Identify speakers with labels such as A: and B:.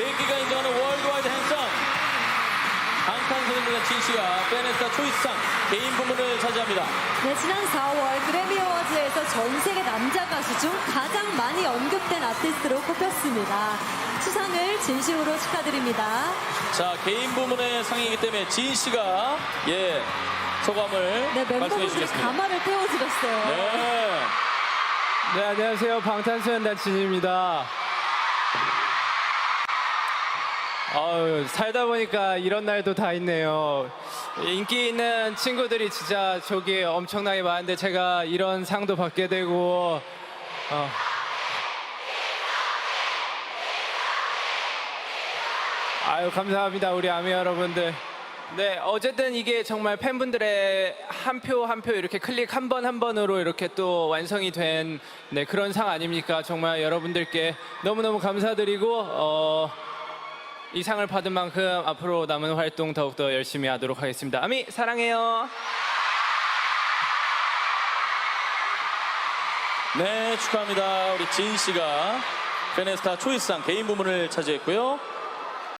A: 개인기가 인정하는 월드와이드 행성 방탄소년단 진 씨가 페네스타 초이스상 개인 부문을 차지합니다.
B: 네, 지난 4월 그래미 어워즈에서 전 세계 남자 가수 중 가장 많이 언급된 아티스트로 꼽혔습니다. 수상을 진심으로 축하드립니다.
A: 자 개인 부문의 상이기 때문에 진 씨가 예 소감을
B: 네,
A: 말씀해
B: 멤버분들이
A: 주시겠습니다.
B: 가마를 떼어드렸어요.
A: 네.
C: 네, 안녕하세요. 방탄소년단 진입니다. 아유, 살다 보니까 이런 날도 다 있네요. 인기 있는 친구들이 진짜 저기 엄청나게 많은데 제가 이런 상도 받게 되고, 어. 아유, 감사합니다. 우리 아미 여러분들. 네, 어쨌든 이게 정말 팬분들의 한 표 한 표 이렇게 클릭 한 번 한 번으로 이렇게 또 완성이 된 네, 그런 상 아닙니까? 정말 여러분들께 너무너무 감사드리고 어, 이 상을 받은 만큼 앞으로 남은 활동 더욱더 열심히 하도록 하겠습니다. 아미 사랑해요.
A: 네, 축하합니다. 우리 진 씨가 페네스타 초이스상 개인 부문을 차지했고요.